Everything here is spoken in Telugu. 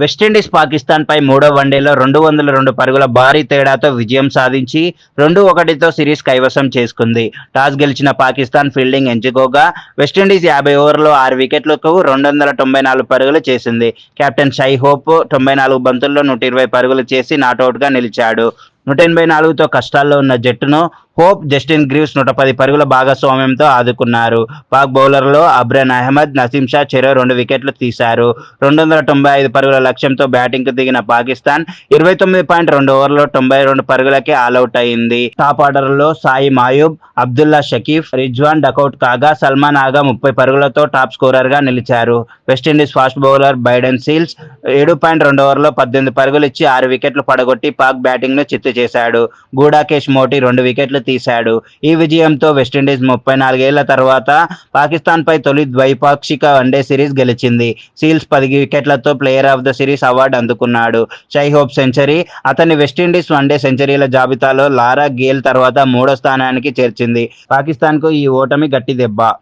వెస్టిండీస్ పాకిస్తాన్ పై మూడో వన్డేలో రెండు వందల రెండు పరుగుల భారీ తేడాతో విజయం సాధించి రెండు ఒకటితో సిరీస్ కైవసం చేసుకుంది. టాస్ గెలిచిన పాకిస్తాన్ ఫీల్డింగ్ ఎంచుకోగా వెస్టిండీస్ యాభై ఓవర్లో ఆరు వికెట్లకు రెండు వందల తొంభై నాలుగు పరుగులు చేసింది. కెప్టెన్ షై హోప్ తొంభై నాలుగు బంతుల్లో నూట ఇరవై పరుగులు చేసి నాటౌట్గా నిలిచాడు. నూట ఎనభై నాలుగుతో కష్టాల్లో ఉన్న జట్టును హోప్ జస్టిన్ గ్రీవ్స్ నూట పది పరుగుల భాగస్వామ్యంతో ఆదుకున్నారు. పాక్ బౌలర్లో అబ్రన్ అహ్మద్ నసీం షా చెరో రెండు వికెట్లు తీశారు. రెండు వందల తొంభై ఐదు పరుగుల లక్ష్యంతో బ్యాటింగ్కు దిగిన పాకిస్తాన్ ఇరవై తొమ్మిది పాయింట్ రెండు ఓవర్లో తొంభై రెండు పరుగులకే ఆల్అౌట్ అయింది. టాప్ ఆర్డర్లో సాయి మాయూబ్ అబ్దుల్లా షకీఫ్ రిజ్వాన్ డకౌట్ కాగా సల్మాన్ ఆగా ముప్పై పరుగులతో టాప్ స్కోరర్గా నిలిచారు. West Indies fast bowler Jayden Seals ఏడు పాయింట్ రెండు ఓవర్లో పద్దెనిమిది పరుగులు ఇచ్చి ఆరు వికెట్లు పడగొట్టి పాక్ బ్యాటింగ్ను చిత్తు చేశాడు. గూడాకేష్ మోటీ రెండు వికెట్లు తీశాడు. ఈ విజయంతో వెస్టిండీస్ ముప్పై నాలుగేళ్ళ తర్వాత పాకిస్తాన్పై తొలి ద్వైపాక్షిక వన్డే సిరీస్ గెలిచింది. సీల్స్ పది వికెట్లతో player of the series award అందుకున్నాడు. షై హోప్ సెంచరీ అతని వెస్టిండీస్ వన్డే సెంచరీల జాబితాలో లారా గేల్ తర్వాత మూడో స్థానానికి చేర్చింది. పాకిస్తాన్కు ఈ ఓటమి గట్టి దెబ్బ